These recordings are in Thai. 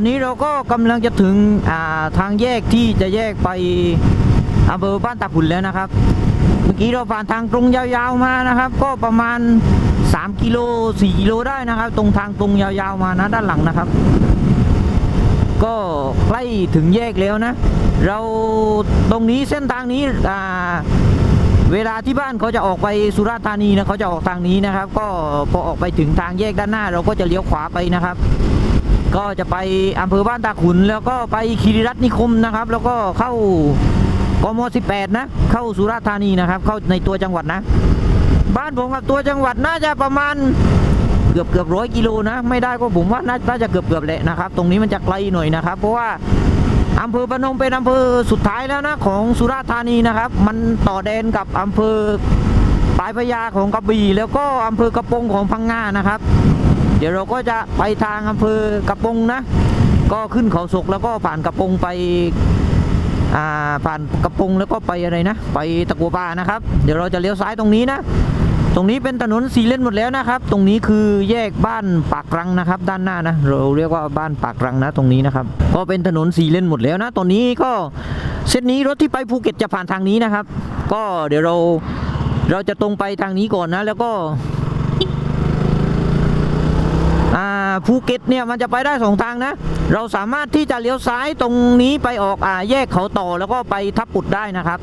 อนนี้เราก็กำลังจะถึงาทางแยกที่จะแยกไปอำเภอบ้านตาขุนแล้วนะครับ เมื่อกี้เราผ่านทางตรงยาวๆมานะครับ ก็ประมาณ 3 กิโล 4 กิโลได้นะครับ ตรงทางตรงยาวๆมานะด้านหลังนะครับ ก็ใกล้ถึงแยกแล้วนะ เราตรงนี้เส้นทางนี้อ่าเวลาที่บ้านเขาจะออกไปสุราษฎร์ธานีนะเขาจะออกทางนี้นะครับ ก็พอออกไปถึงทางแยกด้านหน้า เราก็จะเลี้ยวขวาไปนะครับ ก็จะไปอำเภอบ้านตาขุน แล้วก็ไปคีรีรัตน์นิคมนะครับ แล้วก็เข้ากม 18 นะ เข้าสุราษฎร์ธานีนะครับ เข้าในตัวจังหวัดนะ บ้านผมกับตัวจังหวัดน่าจะประมาณเกือบเกือบร้อยกิโลนะ ไม่ได้ก็ผมว่าน่าจะเกือบเกือบแหละนะครับ ตรงนี้มันจะไกลหน่อยนะครับ เพราะว่าอำเภอพนมเป็นอำเภอสุดท้ายแล้วนะของสุราษฎร์ธานีนะครับ มันต่อแดนกับอำเภอปลายพระยาของกระบี่แล้วก็อำเภอกระปงของพังงานะครับ เดี๋ยวเราก็จะไปทางอำเภอกระปงนะ ก็ขึ้นเขาศกแล้วก็ผ่านกระปงไปอ่าผ่านกระปงแล้วก็ไปอะไรนะ ไปตะกัวป่านะครับ เดี๋ยวเราจะเลี้ยวซ้ายตรงนี้นะ ตรงนี้เป็นถนนสีเลนหมดแล้วนะครับ ตรงนี้คือแยกบ้านปากรังนะครับ ด้านหน้านะ เราเรียกว่าบ้านปากรังนะ ตรงนี้นะครับ ก็เป็นถนนสีเลนหมดแล้วนะ ตอนนี้ก็เส้นนี้รถที่ไปภูเก็ตจะผ่านทางนี้นะครับ ก็เดี๋ยวเราเราจะตรงไปทางนี้ก่อนนะ แล้วก็ อ่า ภูเก็ตเนี่ยมันจะไปได้สองทางนะ เราสามารถที่จะเลี้ยวซ้ายตรงนี้ไปออกอ่าแยกเขาต่อแล้วก็ไปทับปุดได้นะครับ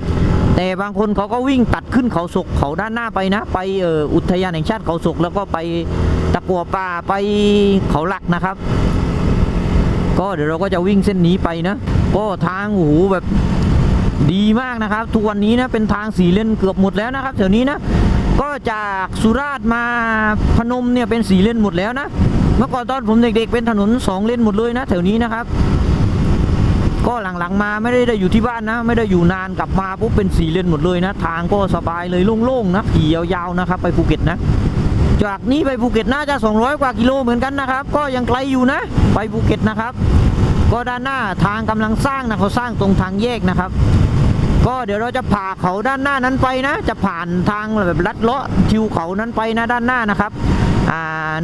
แต่บางคนเขาก็วิ่งตัดขึ้นเขาศกเขาด้านหน้าไปนะ ไปเอออุทยานแห่งชาติเขาศกแล้วก็ไปตะกัวป่าไปเขาหลักนะครับ ก็เดี๋ยวเราก็จะวิ่งเส้นนี้ไปนะ ก็ทางโอ้โหแบบดีมากนะครับ ทุกวันนี้นะเป็นทางสีเลนเกือบหมดแล้วนะครับแถวนี้นะก็จากสุราษฎร์มาพนมเนี่ยเป็นสีเลนหมดแล้วนะ เมื่อก่อนตอนผมเด็กๆเป็นถนนสองเลนหมดเลยนะ แถวนี้นะครับ ก็หลังๆมาไม่ได้ได้อยู่ที่บ้านนะ ไม่ได้อยู่นานกลับมาปุ๊บเป็นสี่เลนหมดเลยนะ ทางก็สบายเลยโล่งๆนะขี่ยาวๆนะครับ ไปภูเก็ตนะจากนี้ไปภูเก็ตน่าจะ 200 กว่ากิโลเหมือนกันนะครับ ก็ยังไกลอยู่นะ ไปภูเก็ตนะครับ ก็ด้านหน้าทางกำลังสร้างนะเขาสร้างตรงทางแยกนะครับ ก็เดี๋ยวเราจะผ่าเขาด้านหน้านั้นไปนะ จะผ่านทางแบบลัดเลาะทิวเขานั้นไปนะด้านหน้านะครับ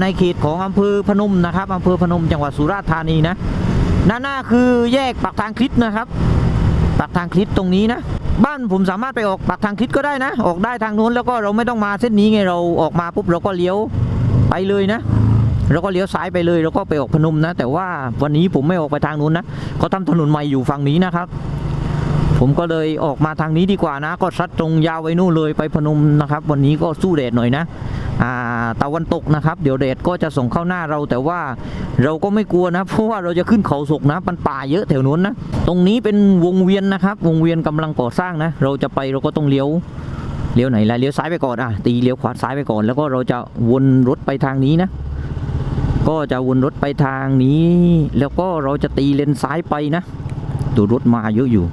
ในเขตของอำเภอพนมนะครับอำเภอพนมจังหวัดสุราษฎร์ธานีนะด้านหน้าคือแยกปากทางคลิดนะครับปากทางคลิดตรงนี้นะ บ้านผมสามารถไปออกปากทางคลิดก็ได้นะ ออกได้ทางนู้นแล้วก็เราไม่ต้องมาเส้นนี้ไงเราออกมาปุ๊บเราก็เลี้ยวไปเลยนะแล้วก็เลี้ยวซ้ายไปเลยแล้วก็ไปออกพนมนะ แต่ว่าวันนี้ผมไม่ออกไปทางนู้นนะเขาทำถนนใหม่อยู่ฝั่งนี้นะครับ ผมก็เลยออกมาทางนี้ดีกว่านะ ก็ซัดตรงยาวไว้นู่นเลยไปพนมนะครับ วันนี้ก็สู้แดดหน่อยนะ ตะวันตกนะครับ เดี๋ยวแดดก็จะส่งเข้าหน้าเราแต่ว่าเราก็ไม่กลัวนะเพราะว่าเราจะขึ้นเขาศกนะมันป่าเยอะแถวนู้นนะตรงนี้เป็นวงเวียนนะครับ วงเวียนกำลังก่อสร้างนะ เราจะไปเราก็ต้องเลี้ยวเลี้ยวไหนล่ะเลี้ยวซ้ายไปก่อนอะตีเลี้ยวขวาซ้ายไปก่อน แล้วก็เราจะวนรถไปทางนี้นะ ก็จะวนรถไปทางนี้ แล้วก็เราจะตีเลนซ้ายไปนะดูรถมาเยอะอยู่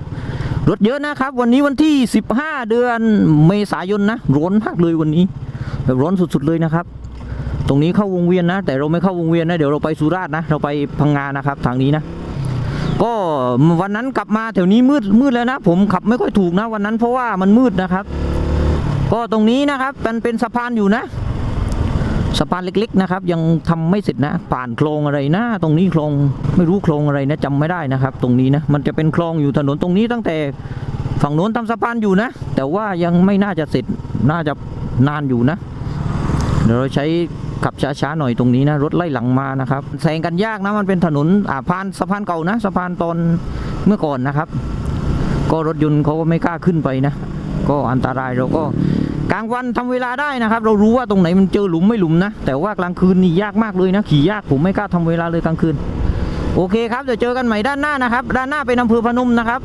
รถเยอะนะครับ วันนี้วันที่ 15 เดือนเมษายนนะร้อนมากเลยวันนี้ แบบร้อนสุดๆเลยนะครับ ตรงนี้เข้าวงเวียนนะ แต่เราไม่เข้าวงเวียนนะเดี๋ยวเราไปสุราษฎร์นะ เราไปพังงานะครับทางนี้นะ ก็วันนั้นกลับมาแถวนี้มืดมืดแล้วนะ ผมขับไม่ค่อยถูกนะ วันนั้นเพราะว่ามันมืดนะครับ ก็ตรงนี้นะครับมันเป็นสะพานอยู่นะสะพานเล็กๆนะครับ ยังทำไม่เสร็จนะ ผ่านคลองอะไรนะ ตรงนี้คลองไม่รู้คลองอะไรนะจำไม่ได้นะครับ ตรงนี้นะมันจะเป็นคลองอยู่ถนนตรงนี้ตั้งแต่ฝั่งโน้นทำสะพานอยู่นะ แต่ว่ายังไม่น่าจะเสร็จน่าจะนานอยู่นะ เดี๋ยวเราใช้ขับช้าๆหน่อยตรงนี้นะรถไล่หลังมานะครับแซงกันยากนะมันเป็นถนนอ่าพานสะพานเก่านะสะพานตอนเมื่อก่อนนะครับ ก็รถยนต์เขาก็ไม่กล้าขึ้นไปนะ ก็อันตรายเราก็กลางวันทำเวลาได้นะครับ เรารู้ว่าตรงไหนมันเจอหลุมไม่หลุมนะ แต่ว่ากลางคืนนี่ยากมากเลยนะ ขี่ยากผมไม่กล้าทำเวลาเลยกลางคืน โอเคครับเดี๋ยวเจอกันใหม่ด้านหน้านะครับ ด้านหน้าเป็นอำเภอพนมนะครับ